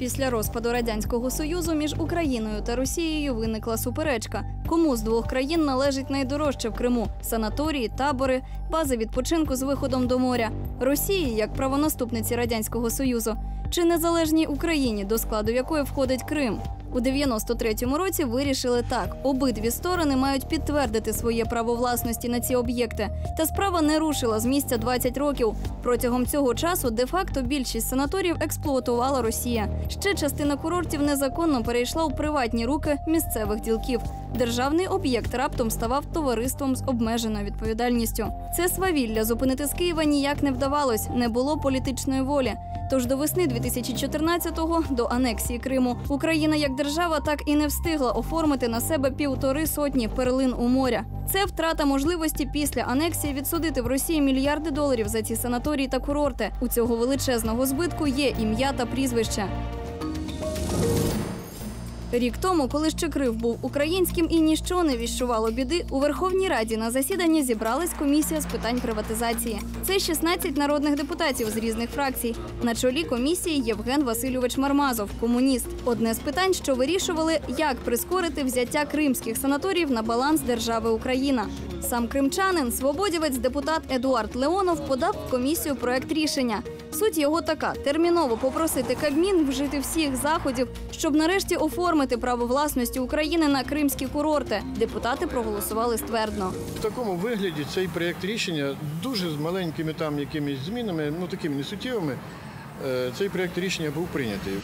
Після розпаду радянського союзу між Україною та Росією виникла суперечка. Кому з двох країн належить найдорожче в Криму: санаторії, табори, бази відпочинку з виходом до моря, Росії як правонаступниці радянського союзу, чи незалежній Україні, до складу якої входить Крим. У 93-му році вирішили так: обидві сторони мають підтвердити своє право власності на ці об'єкти. Та справа не рушила з місця 20 років. Протягом цього часу де-факто більшість санаторів експлуатувала Росія. Ще частина курортів незаконно перейшла у приватні руки місцевих ділків. Державний об'єкт раптом ставав товариством з обмеженою відповідальністю. Це свавілля зупинити з Києва ніяк не вдавалось, не було політичної волі. Тож до весни 2014-го, до анексії Криму, Україна як держава так і не встигла оформити на себе півтори сотні перлин у моря. Це втрата можливості після анексії відсудити в Росії мільярди доларів за ці санаторії та курорти. У цього величезного збитку є ім'я та прізвище. Рік тому, коли ще Крив був українським і ніщо не віщувало біди, у Верховній Раді на засіданні зібралась комісія з питань приватизації. Це 16 народних депутатів з різних фракцій. На чолі комісії Євген Васильович Мармазов, комуніст. Одне з питань, що вирішували, як прискорити взяття кримських санаторіїв на баланс держави Україна. Сам кримчанин, свободівець, депутат Едуард Леонов подав в комісію проект рішення. Суть його така: терміново попросити Кабмін вжити всіх заходів, щоб нарешті оформити право власності України на кримські курорти. Депутати проголосували ствердно. В такому вигляді цей проєкт рішення дуже з маленькими там якимись змінами, ну такими несуттєвими, е, цей проєкт рішення був прийнятий.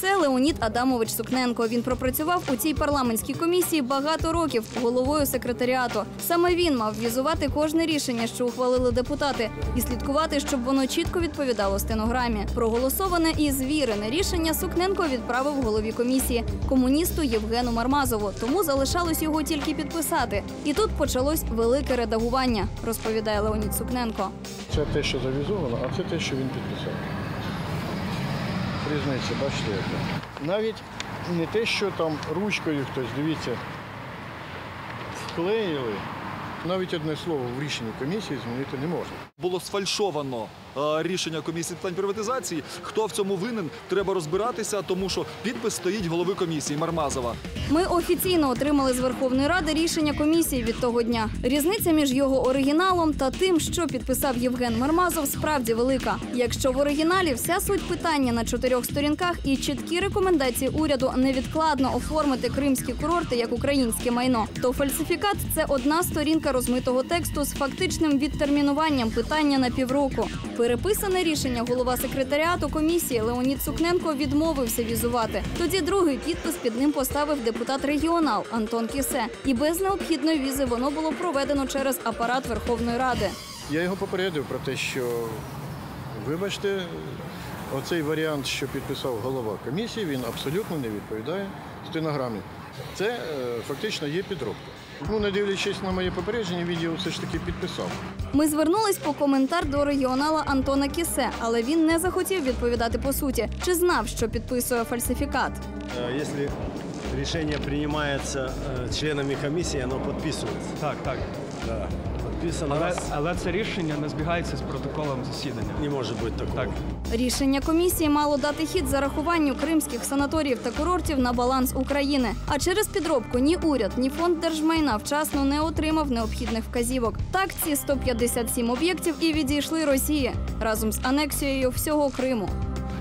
Це Леонід Адамович Сукненко. Він пропрацював у цій парламентській комісії багато років головою секретаріату. Саме він мав візувати кожне рішення, що ухвалили депутати, і слідкувати, щоб воно чітко відповідало стенограмі. Проголосоване і звірене рішення Сукненко відправив голові комісії комуністу Євгену Мармазову. Тому залишалось його тільки підписати. І тут почалось велике редагування, розповідає Леонід Сукненко. Це те, що завізовано, а це те, що він підписав. Різниця, бачите, яка. Навіть не те, що там ручкою хтось, дивіться, вклеїли. Навіть одне слово в рішенні комісії змінити не можна. Було сфальшовано е, рішення комісії з питань приватизації. Хто в цьому винен, треба розбиратися, тому що підпис стоїть голови комісії Мармазова. Ми офіційно отримали з Верховної Ради рішення комісії від того дня. Різниця між його оригіналом та тим, що підписав Євген Мармазов, справді велика. Якщо в оригіналі вся суть питання на чотирьох сторінках і чіткі рекомендації уряду невідкладно оформити кримські курорти як українське майно, то фальсифікат це одна сторінка розмитого тексту з фактичним відтермінуванням питання на півроку. Переписане рішення голова секретаріату комісії Леонід Сукненко відмовився візувати. Тоді другий підпис під ним поставив депутат регіонал Антон Кісе. І без необхідної візи воно було проведено через апарат Верховної Ради. Я його попередив про те, що, вибачте, оцей варіант, що підписав голова комісії, він абсолютно не відповідає стенограмі. Це е, фактично є підробка. Ну, не дивлячись на моє попередження, він його все ж таки підписав. Ми звернулись по коментар до регіонала Антона Кісе, але він не захотів відповідати по суті. Чи знав, що підписує фальсифікат? Э, Если решение принимается э, членами комиссии, оно подписывается. Так, так. Да. Подписано Але, раз. але це рішення не збігається з протоколом засідання. Не может быть такого. Так. Рішення комісії мало дати хід зарахуванню кримських санаторіїв та курортів на баланс України. А через підробку ні уряд, ні фонд держмайна вчасно не отримав необхідних вказівок. Так ці 157 об'єктів і відійшли Росії разом з анексією всього Криму.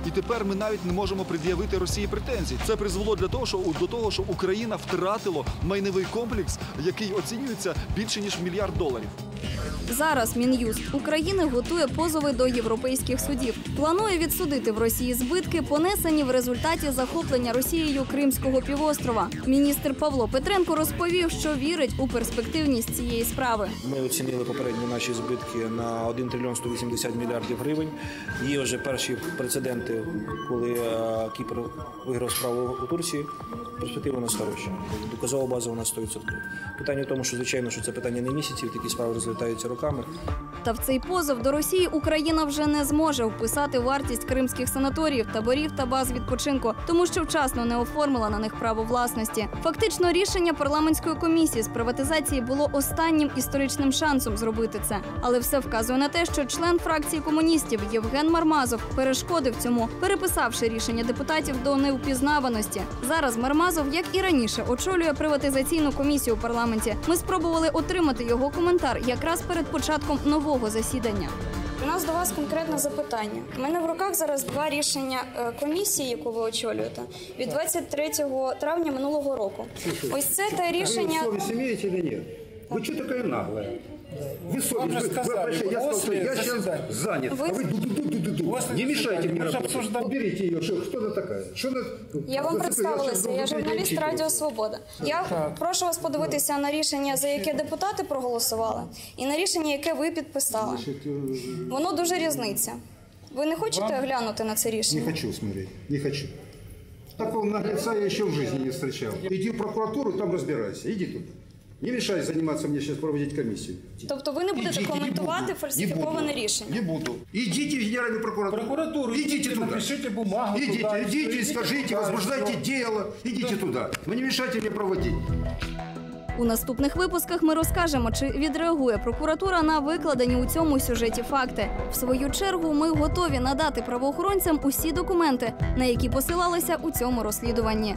І тепер ми навіть не можемо пред'явити Росії претензій. Це призвело для того, що до того, що Україна втратила майновий комплекс, який оцінюється більше ніж в мільярд доларів. Зараз Мін'юст України готує позови до європейських судів. Планує відсудити в Росії збитки, понесені в результаті захоплення Росією Кримського півострова. Міністр Павло Петренко розповів, що вірить у перспективність цієї справи. Ми оцінили попередні наші збитки на 1 трильйон 180 мільярдів гривень. Є вже перші прецеденти, коли е, Кіпр виграв справу у Турції. Перспектива у нас хороша. Доказова база у нас 100%. Питання в тому, що звичайно, що це питання не місяців, такі справи розглядаються розвертаються руками. Та в цей позов до Росії Україна вже не зможе вписати вартість кримських санаторіїв, таборів та баз відпочинку, тому що вчасно не оформила на них право власності. Фактично, рішення парламентської комісії з приватизації було останнім історичним шансом зробити це. Але все вказує на те, що член фракції комуністів Євген Мармазов перешкодив цьому, переписавши рішення депутатів до неупізнаваності. Зараз Мармазов, як і раніше, очолює приватизаційну комісію у парламенті. Ми спробували отримати його коментар якраз перед початком нового засідання. У нас до вас конкретне запитання. У мене в руках зараз два рішення е, комісії, яку ви очолюєте, від 23 травня минулого року. Ось це те рішення. Имеете или нет? Вы что такая наглая? Вы совесть, вы, вы обращаетесь, я сказал, что я сейчас занят, Вы- а вы ду-ду-ду-ду-ду. Не мешайте мне работать. Уберите ее, что, кто она такая? Что она... Я вам Зацепила, представилася, щас я буду журналіст отчитываться. Радіо Свобода. Я прошу вас подивитися на рішення, за яке депутати проголосували, і на рішення, яке ви підписали. Воно дуже різниця. Ви не хочете глянути на це Не рішення? хочу смотреть, не хочу. Такого наглеца я еще в жизни не встречал. Иди в прокуратуру, там разбирайся. Иди туда. Не мешай заниматься мне сейчас проводить комиссию. Тобто ви не будете Идите, не коментувати буду. фальсифіковане Не буду. рішення? Не буду. Идите в Генеральную прокуратуру. Прокуратуру Идите идите, туда. напишите бумагу Идите, туда, идите, идите скажите, туда, возбуждайте всё. дело. Идите туда. Но не мешайте мне проводить. У наступних випусках ми розкажемо, чи відреагує прокуратура на викладені у цьому сюжеті факти. В свою чергу ми готові надати правоохоронцям усі документи, на які посилалися у цьому розслідуванні.